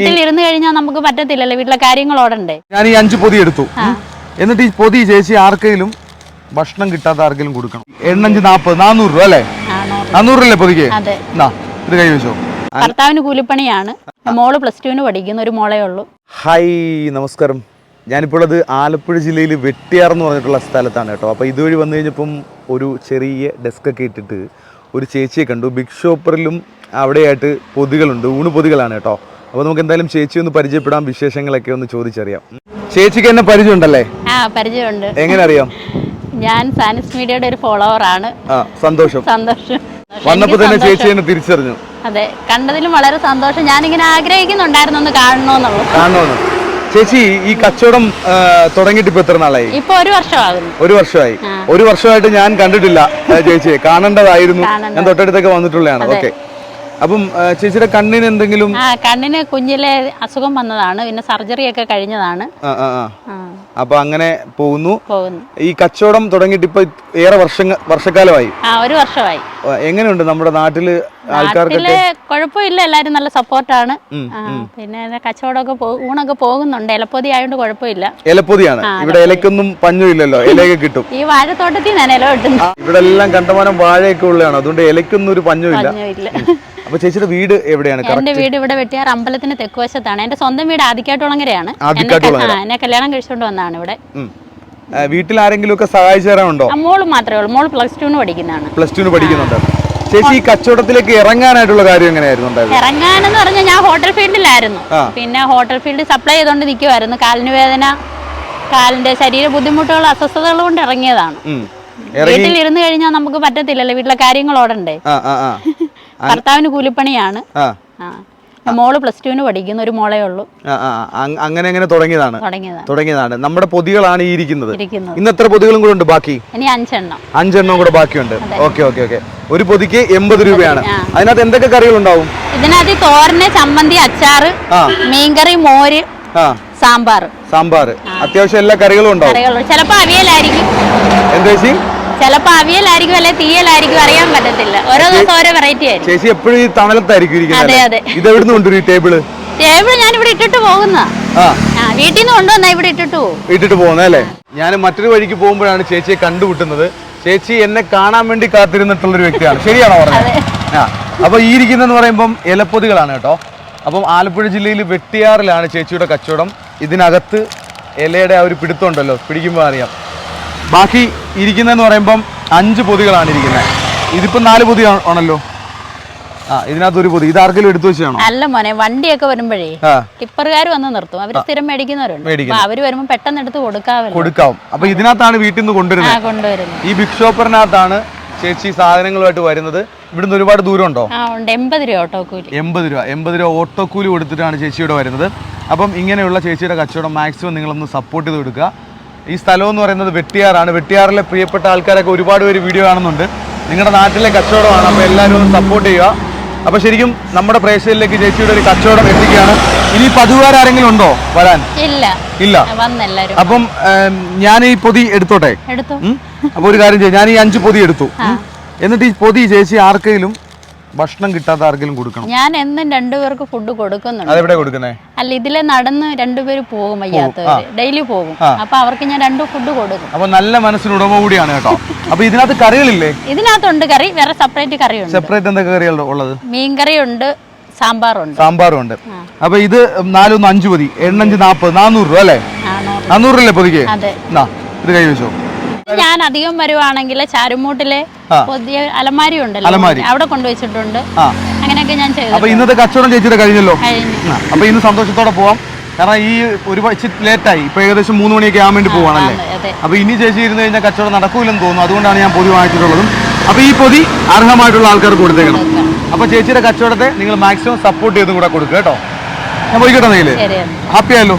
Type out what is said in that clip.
വീട്ടിൽ ഇരുന്ന് കഴിഞ്ഞാൽ നമുക്ക് പറ്റത്തില്ലല്ലോ വീട്ടിലെ കാര്യങ്ങൾ ഓടണ്ടേ? ഞാൻ ഈ അഞ്ച് പൊതി എടുത്തു. എന്നിട്ട് ഈ പൊതി ചേച്ചി ആർക്കെങ്കിലും ഭക്ഷണം കിട്ടാത്ത ആർക്കെങ്കിലും കൊടുക്കണം. എണ്ണഞ്ച് നാപ്പത് നാനൂറ് രൂപ അല്ലേ? നാനൂറ്. അല്ലേ പൊതിക്ക്? ഇത് കൈ വെച്ചോ. ഭർത്താവിന് കൂലിപ്പണിയാണ്. മോൾ പ്ലസ് ടുവിന് പഠിക്കുന്ന ഒരു മോളേ ഉള്ളൂ. ഹായ് നമസ്കാരം. ഞാനിപ്പോൾ ഉള്ളത് ആലപ്പുഴ ജില്ലയിൽ വെട്ടിയാർ എന്ന് പറഞ്ഞിട്ടുള്ള സ്ഥലത്താണ് കേട്ടോ. അപ്പോൾ ഇതുവഴി വന്നു കഴിഞ്ഞപ്പം ഒരു ചെറിയ ഡെസ്ക് ഒക്കെ ഇട്ടിട്ട് ഒരു ചേച്ചിയെ കണ്ടു. ബിഗ് ഷോപ്പറിലും അവിടെയായിട്ട് പൊതികളുണ്ട് ഊണ് പൊതികളാണ് കേട്ടോ. അപ്പോൾ നമുക്ക് എന്തായാലും ചേച്ചി ഒന്ന് പരിചയപ്പെടാം വിശേഷങ്ങളൊക്കെ ഒന്ന് ചോദിച്ചറിയാം. ചേച്ചിക്ക് എന്നെ പരിചയമുണ്ടല്ലേ? ആ പരിചയമുണ്ട്. എങ്ങനെ അറിയാം ഞാൻ സാനിസ് മീഡിയയുടെ ഒരു ഫോളോവർ ആണ്. സന്തോഷം. സന്തോഷം. വന്നപ്പോൾ തന്നെ ചേച്ചി എന്നെ തിരിച്ചറിഞ്ഞു. അതെ കണ്ടതിലും വളരെ സന്തോഷം. ഞാൻ ഞാനിങ്ങനെ ആഗ്രഹിക്കുന്നുണ്ടായിരുന്നു ഒന്ന് കാണണമെന്നുള്ളൂ കാണണമെന്ന് ചേച്ചി ഈ കച്ചവടം തുടങ്ങിയിട്ട് ഇപ്പൊ എത്ര നാളായി? ഇപ്പൊ ഒരു വർഷമാകുന്നു. ഒരു വർഷമായി. ഒരു വർഷമായിട്ട് ഞാൻ കണ്ടിട്ടില്ല ചേച്ചിയെ. കാണേണ്ടതായിരുന്നു. ഞാൻ തൊട്ടടുത്തൊക്കെ വന്നിട്ടുള്ളതാണ്. ഓക്കെ അപ്പം ചേച്ചിയുടെ കണ്ണിന് എന്തെങ്കിലും കണ്ണിന് കുഞ്ഞിലെ അസുഖം വന്നതാണ്. പിന്നെ സർജറി ഒക്കെ കഴിഞ്ഞതാണ്. അപ്പൊ അങ്ങനെ പോകുന്നു. ഈ കച്ചവടം തുടങ്ങിയിട്ട് ഇപ്പൊ ഏറെ വർഷങ്ങ വർഷക്കാലമായി. ഒരു വർഷമായി. എങ്ങനെയുണ്ട് നമ്മുടെ നാട്ടിൽ ആൾക്കാർക്ക് കുഴപ്പമില്ല. എല്ലാരും നല്ല സപ്പോർട്ടാണ്. പിന്നെ കച്ചവടമൊക്കെ ഊണൊക്കെ പോകുന്നുണ്ട്. ഇലപ്പൊതി ആയതുകൊണ്ട് കുഴപ്പമില്ല. ഇലപ്പൊതിയാണ് ഇവിടെ ഇലക്കൊന്നും പഞ്ഞുമില്ലല്ലോ. ഇലയൊക്കെ കിട്ടും. ഈ വാഴത്തോട്ടത്തിൽ ഇല ഇവിടെ എല്ലാം കണ്ടമാനം വാഴയൊക്കെ ഉള്ളതാണ്. അതുകൊണ്ട് ഇലക്കൊന്നും ഒരു പഞ്ഞുമില്ല. അപ്പൊ ചേച്ചിയുടെ വീട് എവിടെയാണ്? എന്റെ വീട് ഇവിടെ വെട്ടിയാർ അമ്പലത്തിന് തെക്കുവശത്താണ്. എന്റെ സ്വന്തം വീട് ആദിക്കാട്ടുളങ്ങരയാണ് എന്നെ കല്യാണം കഴിച്ചുകൊണ്ട് വന്നതാണ് ഇവിടെ. വീട്ടിൽ ആരെങ്കിലും ഒക്കെ സഹായിച്ചു തരാനുണ്ടോ? മോൾ മാത്രമേ ഉള്ളൂ. മോൾ പ്ലസ് ടു പഠിക്കുന്നതാണ്. പ്ലസ് ടുന് പഠിക്കുന്നുണ്ട്. ചേച്ചി ഈ കച്ചവടത്തിലേക്ക് ഇറങ്ങാനായിട്ടുള്ള കാര്യം എങ്ങനെയായിരുന്നു ഇറങ്ങാനെന്ന് പറഞ്ഞാൽ ഞാൻ ഹോട്ടൽ ഫീൽഡിലായിരുന്നു. പിന്നെ ഹോട്ടൽ ഫീൽഡ് സപ്ലൈ ചെയ്തുകൊണ്ട് നിൽക്കുമായിരുന്നു കാലിന് വേദന കാലിന്റെ ശരീര ബുദ്ധിമുട്ടുകൾ അസ്വസ്ഥതകൾ കൊണ്ട് ഇറങ്ങിയതാണ്. ഇരുന്ന് കഴിഞ്ഞാൽ നമുക്ക് പറ്റത്തില്ലല്ലോ. വീട്ടിലെ കാര്യങ്ങൾ ഓടണ്ടേ ഭർത്താവിന് കൂലിപ്പണിയാണ്. മോൾ പ്ലസ് ടുവിന് പഠിക്കുന്ന ഒരു മോളേ ഉള്ളൂ. അങ്ങനെ അങ്ങനെ തുടങ്ങിയതാണ്. തുടങ്ങിയതാണ്. നമ്മുടെ പൊതികളാണ് ഈ ഇരിക്കുന്നത്. ഇന്ന് എത്ര പൊതികളും കൂടെ ഉണ്ട് ബാക്കി? ഇനി അഞ്ചെണ്ണം. അഞ്ചെണ്ണം കൂടെ ബാക്കിയുണ്ട്. Okay okay okay. ഒരു പൊതിക്ക് എൺപത് രൂപയാണ്. അതിനകത്ത് എന്തൊക്കെ കറികൾ ഉണ്ടാവും? ഇതിനകത്ത് തോരന് ചമ്മന്തി അച്ചാറ്. മീൻകറി മോര് സാമ്പാർ സാമ്പാർ അത്യാവശ്യം എല്ലാ കറികളും ഉണ്ടാവും. ചിലപ്പോ അവിയലായിരിക്കും. എന്താ ചേച്ചി ചിലപ്പോൾ അവിയലായിരിക്കും അല്ലെ തീയലായിരിക്കും അറിയാൻ പറ്റത്തില്ല. ഓരോ ദിവസം ഓരോ വെറൈറ്റി ആയിരിക്കും. ചേച്ചി എപ്പോഴും ഈ തണലത്തായിരിക്കും അതെ, അതെ. ഇത് എവിടുന്ന് കൊണ്ടുവരും ടേബിൾ? ടേബിൾ ഞാൻ ഇവിടെ ഇട്ടിട്ട് പോകുന്ന വീട്ടിൽ നിന്ന് കൊണ്ടുവന്നാ ഇവിടെ ഇട്ടിട്ട് പോകും. ഇട്ടിട്ട് പോകുന്നല്ലേ ഞാൻ മറ്റൊരു വഴിക്ക് പോകുമ്പോഴാണ് ചേച്ചിയെ കണ്ടുമുട്ടുന്നത്. ചേച്ചി എന്നെ കാണാൻ വേണ്ടി കാത്തിരുന്നിട്ടുള്ള ഒരു വ്യക്തിയാണ്. ശരിയാണോ പറഞ്ഞത്? ആ. അപ്പൊ ഈ ഇരിക്കുന്നതെന്ന് പറയുമ്പം ഇലപ്പൊതികളാണ് കേട്ടോ. അപ്പം ആലപ്പുഴ ജില്ലയിൽ വെട്ടിയാറിലാണ് ചേച്ചിയുടെ കച്ചവടം. ഇതിനകത്ത് ഇലയുടെ ആ ഒരു പിടുത്തമുണ്ടല്ലോ പിടിക്കുമ്പോൾ അറിയാം. ബാക്കി ഇരിക്കുന്നതെന്ന് പറയുമ്പം അഞ്ച് പൊതികളാണ് ഇരിക്കുന്നത്. ഇതിപ്പം നാല് പൊതി ആണല്ലോ? ആ ഇതിനകത്ത് ഒരു പൊതി. ഇത് ആർക്കെങ്കിലും എടുത്തു വെച്ചാണോ അല്ല മോനെ വണ്ടിയൊക്കെ വരുമ്പോഴേ ടിപ്പറുകാർ വന്ന് നിർത്തും. അവർ സ്ഥിരം മേടിക്കുന്നവരുണ്ട്. മേടിക്കുന്നു. അവർ വരുമ്പോ പെട്ടെന്ന് എടുത്ത് കൊടുക്കാവല്ലോ. കൊടുക്കാം. അപ്പൊ ഇതിനകത്താണ് വീട്ടിൽ നിന്ന് കൊണ്ടുവരുന്നത്. കൊണ്ടുവരുന്നത്. കൊണ്ടുവരുന്നു ഈ ബിഗ് ഷോപ്പറിനകത്താണ് ചേച്ചി സാധനങ്ങളുമായിട്ട് വരുന്നത്. ഇവിടുന്ന് ഒരുപാട് ദൂരം ഉണ്ട്. എൺപത് രൂപ ഓട്ടോ കൂലി എൺപത് രൂപ. എൺപത് രൂപ ഓട്ടോ കൂലി കൊടുത്തിട്ടാണ് ചേച്ചിയുടെ വരുന്നത്. അപ്പം ഇങ്ങനെയുള്ള ചേച്ചിയുടെ കച്ചവടം മാക്സിമം നിങ്ങളൊന്ന് സപ്പോർട്ട് ചെയ്ത് കൊടുക്കുക. ഈ സ്ഥലം എന്ന് പറയുന്നത് വെട്ടിയാറാണ്. വെട്ടിയാറിലെ പ്രിയപ്പെട്ട ആൾക്കാരൊക്കെ ഒരുപാട് പേര് വീഡിയോ കാണുന്നുണ്ട്. നിങ്ങളുടെ നാട്ടിലെ കച്ചവടമാണ്. അപ്പോൾ എല്ലാവരും ഒന്ന് സപ്പോർട്ട് ചെയ്യുക. അപ്പോൾ ശരിക്കും നമ്മുടെ പ്രേക്ഷകരിലേക്ക് ചേച്ചിയുടെ ഒരു കച്ചവടം എത്തിക്കുകയാണ്. ഇനി പതിവാരെങ്കിലും ഉണ്ടോ വരാൻ? ഇല്ല. ഇല്ല. അപ്പം ഞാൻ ഈ പൊതി എടുത്തോട്ടെ? അപ്പൊ ഒരു കാര്യം ചെയ്യാം. ഞാൻ ഈ അഞ്ച് പൊതി എടുത്തു. എന്നിട്ട് ഈ പൊതി ചേച്ചി ആർക്കെങ്കിലും ഭക്ഷണം കിട്ടാത്ത ആർക്കെങ്കിലും കൊടുക്കണം? ഞാൻ എന്നും രണ്ടുപേർക്ക് ഫുഡ് കൊടുക്കുന്നുണ്ട്. അതെവിടെ കൊടുക്കുന്നേ? അല്ല ഇതിലെ നടന്ന് രണ്ടുപേര് പോകും വയ്യാത്തവര്. ഡെയിലി പോകും. അപ്പൊ അവർക്ക് ഞാൻ രണ്ടു ഫുഡ് കൊടുക്കും. അപ്പൊ നല്ല മനസ്സിന് ഉടമ കൂടിയാണ് കേട്ടോ. അപ്പൊ ഇതിനകത്ത് കറികളില്ലേ? ഇതിനകത്തുണ്ട് കറി വേറെ സെപ്പറേറ്റ് കറിയുണ്ട്. സെപ്പറേറ്റ് എന്തൊക്കെ കറികൾ ഉള്ളത്? മീൻകറിയുണ്ട് സാമ്പാറുണ്ട്. സാമ്പാറുണ്ട്. അപ്പൊ ഇത് നാലൊന്ന് അഞ്ചു പൊതി എണ്ണഞ്ച് നാപ്പത്. നാനൂറ് രൂപ അല്ലേ? നാനൂറ്. രൂപ പൊതിക്ക്? ഇത് കൈ വെച്ചോ. ഞാൻ അധികം വരുവാണെങ്കിൽ ചാരുമൂട്ടിലെ പുതിയ അലമാരി ഉണ്ടല്ലോ. അലമാരി. അവിടെ കൊണ്ടുവച്ചിട്ടുണ്ട്. അങ്ങനെയൊക്കെ ഞാൻ ചെയ്തു അപ്പൊ ഇന്നത്തെ കച്ചവടം ചേച്ചിയുടെ കഴിഞ്ഞല്ലോ. അപ്പൊ ഇന്ന് സന്തോഷത്തോടെ പോവാം. കാരണം ഈ ഒരു ലേറ്റായി. ഇപ്പൊ ഏകദേശം മൂന്ന് മണിയൊക്കെ ആകാൻ വേണ്ടി പോവാണല്ലേ? അപ്പൊ ഇനി ചേച്ചി ഇരുന്ന് കഴിഞ്ഞാൽ കച്ചവടം നടക്കൂലെന്ന് തോന്നുന്നു. അതുകൊണ്ടാണ് ഞാൻ പൊതി വാങ്ങിച്ചിട്ടുള്ളതും. അപ്പൊ ഈ പൊതി അർഹമായിട്ടുള്ള ആൾക്കാർ കൊടുത്തേക്കണം അപ്പൊ ചേച്ചിയുടെ കച്ചവടത്തെ നിങ്ങൾ മാക്സിമം സപ്പോർട്ട് ചെയ്തും കൂടെ കൊടുക്കുക കേട്ടോ. ഞാൻ പോയിക്കോട്ടെ ശരിയാണ് ഹാപ്പി ആയല്ലോ.